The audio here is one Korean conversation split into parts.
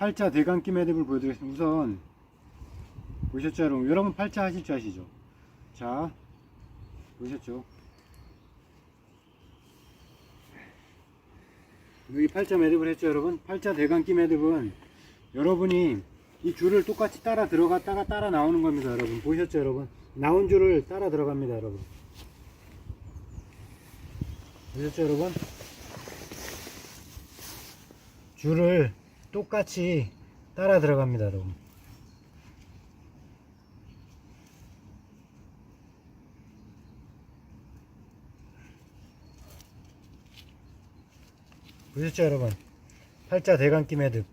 팔자 대감기 매듭을 보여드리겠습니다. 우선 보셨죠 여러분? 여러분 팔자 하실 줄 아시죠? 자 보셨죠? 여기 팔자 매듭을 했죠 여러분? 팔자 대감기 매듭은 여러분이 이 줄을 똑같이 따라 들어갔다가 따라 나오는 겁니다 여러분 보셨죠 여러분? 나온 줄을 따라 들어갑니다 여러분 보셨죠 여러분? 줄을 똑같이 따라 들어갑니다 여러분. 보셨죠 여러분? 팔자 대감기 매듭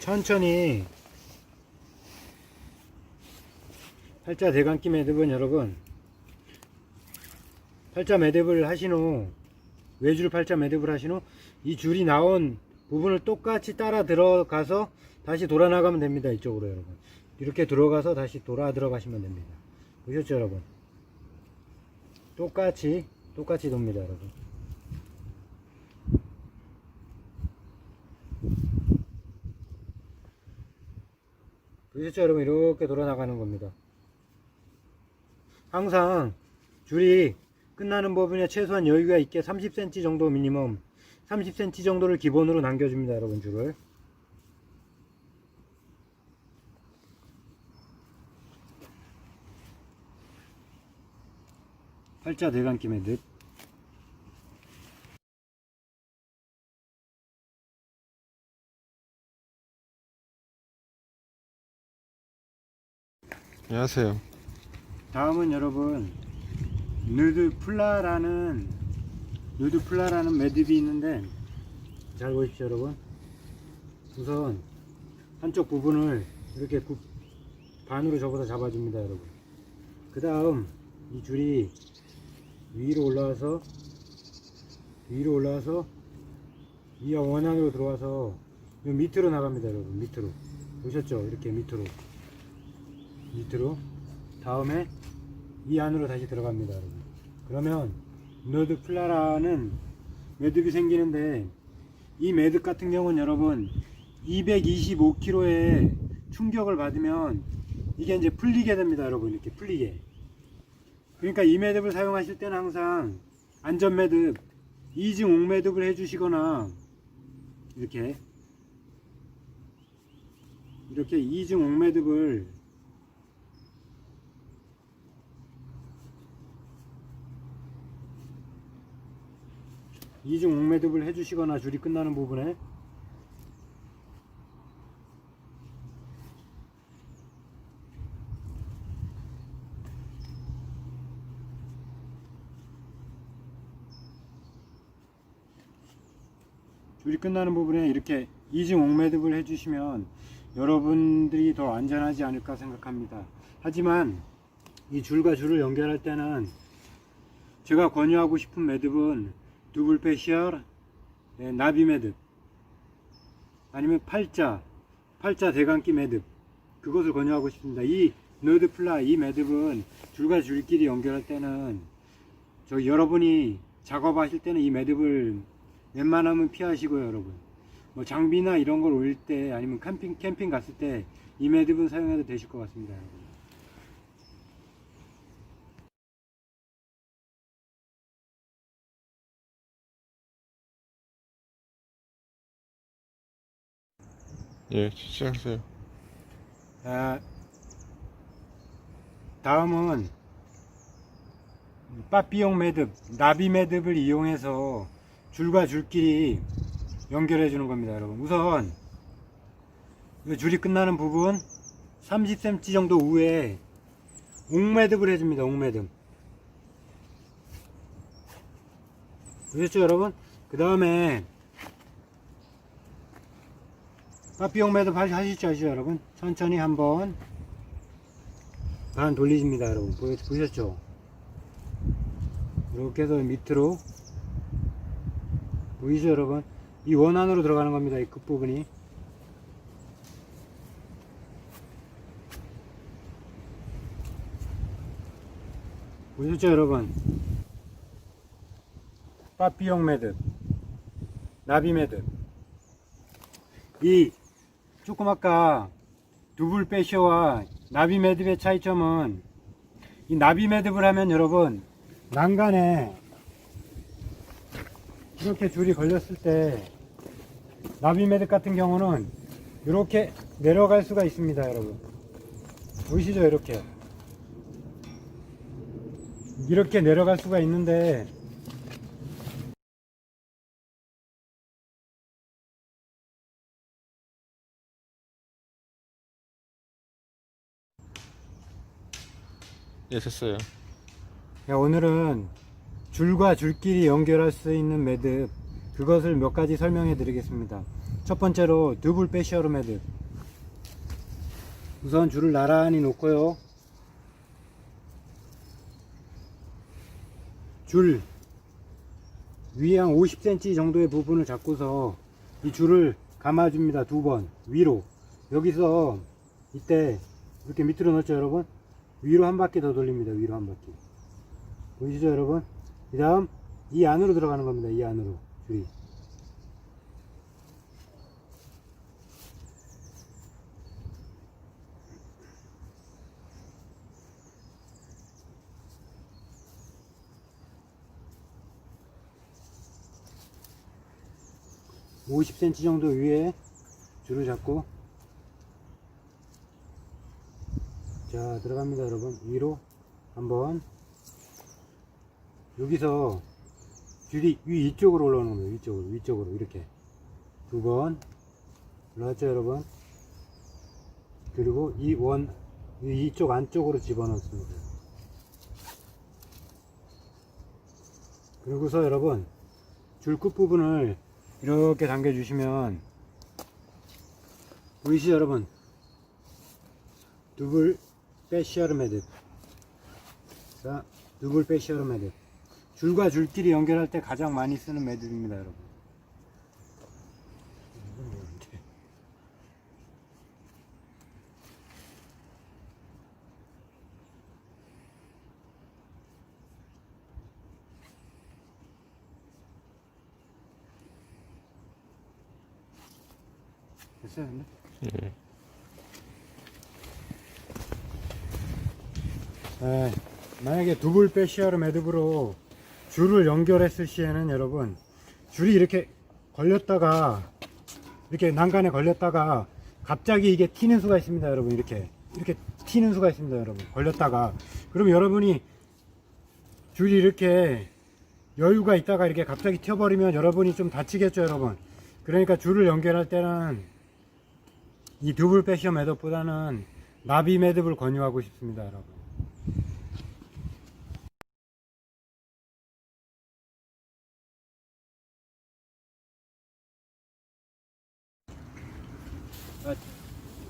천천히 팔자 대감기 매듭은 여러분 팔자 매듭을 하신 후 외줄 팔자 매듭을 하신 후 이 줄이 나온 부분을 똑같이 따라 들어가서 다시 돌아 나가면 됩니다 이쪽으로 여러분. 이렇게 들어가서 다시 돌아 들어가시면 됩니다. 보셨죠 여러분? 똑같이 똑같이 돕니다 여러분. 보셨죠 여러분? 이렇게 돌아 나가는 겁니다. 항상 줄이 끝나는 부분에 최소한 여유가 있게 30cm 정도 미니멈 30cm 정도를 기본으로 남겨줍니다 여러분 줄을 팔자 대감기 매듭 안녕하세요. 다음은 여러분 누드 플라라는 누드 플라라는 매듭이 있는데 잘 보십시오 여러분. 우선 한쪽 부분을 이렇게 굽- 반으로 접어서 잡아줍니다 여러분. 그 다음 이 줄이 위로 올라와서 위로 올라와서 이 원안으로 들어와서 이 밑으로 나갑니다 여러분 밑으로. 보셨죠? 이렇게 밑으로. 밑으로. 다음에 이 안으로 다시 들어갑니다 여러분. 그러면 너드 플라라는 매듭이 생기는데 이 매듭 같은 경우는 여러분 225kg의 충격을 받으면 이게 이제 풀리게 됩니다 여러분. 이렇게 풀리게. 그러니까 이 매듭을 사용하실 때는 항상 안전 매듭 이중 옥 매듭을 해주시거나 이렇게. 이렇게 이중 옥 매듭을 이중 옥매듭을 해주시거나 줄이 끝나는 부분에 줄이 끝나는 부분에 이렇게 이중 옥매듭을 해주시면 여러분들이 더 안전하지 않을까 생각합니다. 하지만 이 줄과 줄을 연결할 때는 제가 권유하고 싶은 매듭은 두블 패시얼 네, 나비 매듭 아니면 팔자 팔자 대감기 매듭 그것을 권유하고 싶습니다 이 너드 플라 이 매듭은 줄과 줄끼리 연결할 때는 저 여러분이 작업하실 때는 이 매듭을 웬만하면 피하시고요 여러분 뭐 장비나 이런 걸 올릴 때 아니면 캠핑 캠핑 갔을 때 이 매듭은 사용해도 되실 것 같습니다 여러분. 예, 시작하세요. 아, 다음은 빠삐용 매듭, 나비 매듭을 이용해서 줄과 줄끼리 연결해 주는 겁니다, 여러분. 우선 이 줄이 끝나는 부분 30cm 정도 우에 옥매듭을 해줍니다, 옥매듭. 보셨죠, 여러분? 그 다음에 빠삐용 매듭 하- 하실 줄 아시죠 여러분. 천천히 한번 반 돌리십니다 여러분. 보, 보셨죠? 이렇게 해서 밑으로 보이죠 여러분? 이 원안으로 들어가는 겁니다 이 끝부분이. 보셨죠 여러분? 빠삐용 매듭 나비 매듭. 이 조금 아까 두불 빼셔와 나비 매듭의 차이점은 이 나비 매듭을 하면 여러분 난간에 이렇게 줄이 걸렸을 때 나비 매듭 같은 경우는 이렇게 내려갈 수가 있습니다 여러분. 보이시죠 이렇게? 이렇게 내려갈 수가 있는데 예, 됐어요. 야, 오늘은 줄과 줄끼리 연결할 수 있는 매듭 그것을 몇 가지 설명해 드리겠습니다. 첫 번째로 두블 패시어로 매듭. 우선 줄을 나란히 놓고요. 줄 위에 한 50cm 정도의 부분을 잡고서 이 줄을 감아줍니다 두 번. 위로. 여기서 이때 이렇게 밑으로 넣었죠 여러분 위로 한 바퀴 더 돌립니다. 위로 한 바퀴. 보이시죠 여러분? 그 다음 이 안으로 들어가는 겁니다. 이 안으로. 줄이. (50cm) 정도 위에 줄을 잡고 자 들어갑니다 여러분. 위로 한번. 여기서 줄이 위 이쪽으로 올라오는 겁니다. 위쪽으로 위쪽으로. 이렇게. 두 번. 올라왔죠 여러분? 그리고 이 원 이쪽 안쪽으로 집어넣습니다. 그리고서 여러분 줄 끝부분을 이렇게 당겨 주시면 보이시죠 여러분? 두불 빼시아르 매듭 자 두불 빼시아르 매듭 줄과 줄끼리 연결할 때 가장 많이 쓰는 매듭입니다 여러분 됐어요 근데? 예. 네, 만약에 두불 빼시아르 매듭으로 줄을 연결했을 시에는 여러분 줄이 이렇게 걸렸다가 이렇게 난간에 걸렸다가 갑자기 이게 튀는 수가 있습니다 여러분. 이렇게 이렇게 튀는 수가 있습니다 여러분. 걸렸다가. 그럼 여러분이 줄이 이렇게 여유가 있다가 이렇게 갑자기 튀어버리면 여러분이 좀 다치겠죠 여러분. 그러니까 줄을 연결할 때는 이 두불 빼시어 매듭보다는 나비 매듭을 권유하고 싶습니다 여러분 아,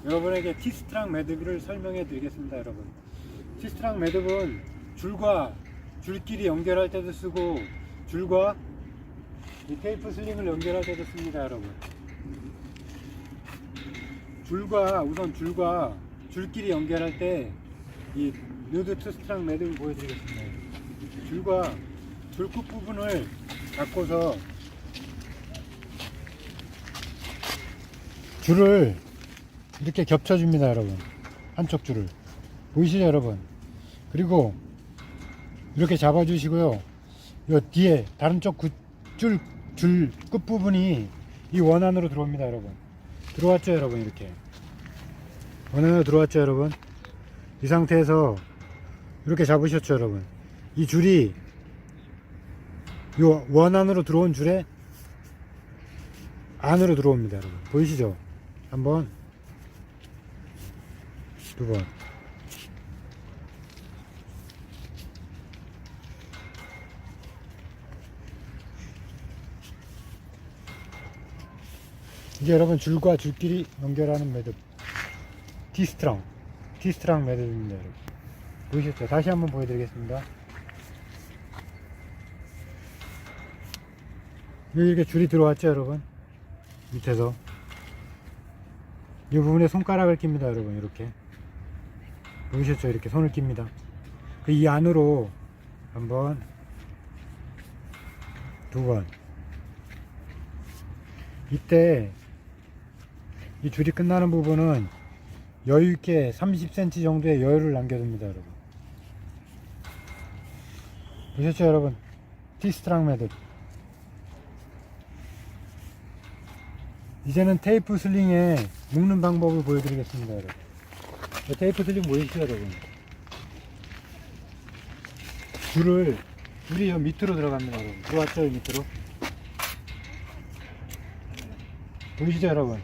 여러분에게 티스트랑 매듭을 설명해 드리겠습니다 여러분. 티스트랑 매듭은 줄과 줄끼리 연결할 때도 쓰고 줄과 이 테이프 슬링을 연결할 때도 씁니다 여러분. 줄과 우선 줄과 줄끼리 연결할 때 이 누드 티스트랑 매듭을 보여드리겠습니다. 줄과 줄끝 부분을 잡고서 줄을 이렇게 겹쳐줍니다 여러분. 한쪽 줄을. 보이시죠 여러분? 그리고 이렇게 잡아주시고요. 요 뒤에 다른 쪽 줄 줄 끝부분이 이 원 안으로 들어옵니다 여러분. 들어왔죠 여러분 이렇게. 원 안으로 들어왔죠 여러분? 이 상태에서 이렇게 잡으셨죠 여러분? 이 줄이 요 원 안으로 들어온 줄에 안으로 들어옵니다 여러분. 보이시죠? 한번 두 번. 이게 여러분 줄과 줄끼리 연결하는 매듭. 티스트랑 티스트랑 매듭입니다 여러분. 보이셨죠? 다시 한번 보여드리겠습니다. 여기 이렇게 줄이 들어왔죠 여러분? 밑에서. 이 부분에 손가락을 낍니다 여러분 이렇게 보이셨죠 이렇게 손을 낍니다 그 이 안으로 한 번, 두 번. 이때 이 줄이 끝나는 부분은 여유 있게 30cm 정도의 여유를 남겨둡니다, 여러분. 보셨죠, 여러분? 티스트랑 매듭. 이제는 테이프 슬링에 묶는 방법을 보여드리겠습니다, 여러분. 이 테이프 슬링 보이시죠, 여러분? 줄을 줄이 여 밑으로 들어갑니다, 여러분. 들어왔죠, 이 밑으로? 보이시죠, 여러분?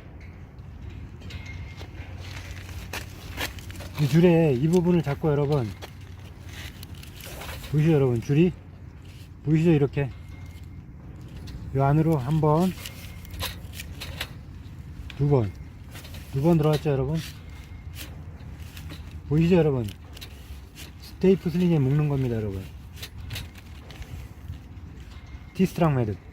이 줄에 이 부분을 잡고 여러분 보이시죠, 여러분? 줄이 보이시죠, 이렇게? 이 안으로 한 번, 두 번, 두 번 들어갔죠, 여러분? 보이시죠, 여러분? 스테이프 슬링에 묶는 겁니다, 여러분. 티스트랑 매듭.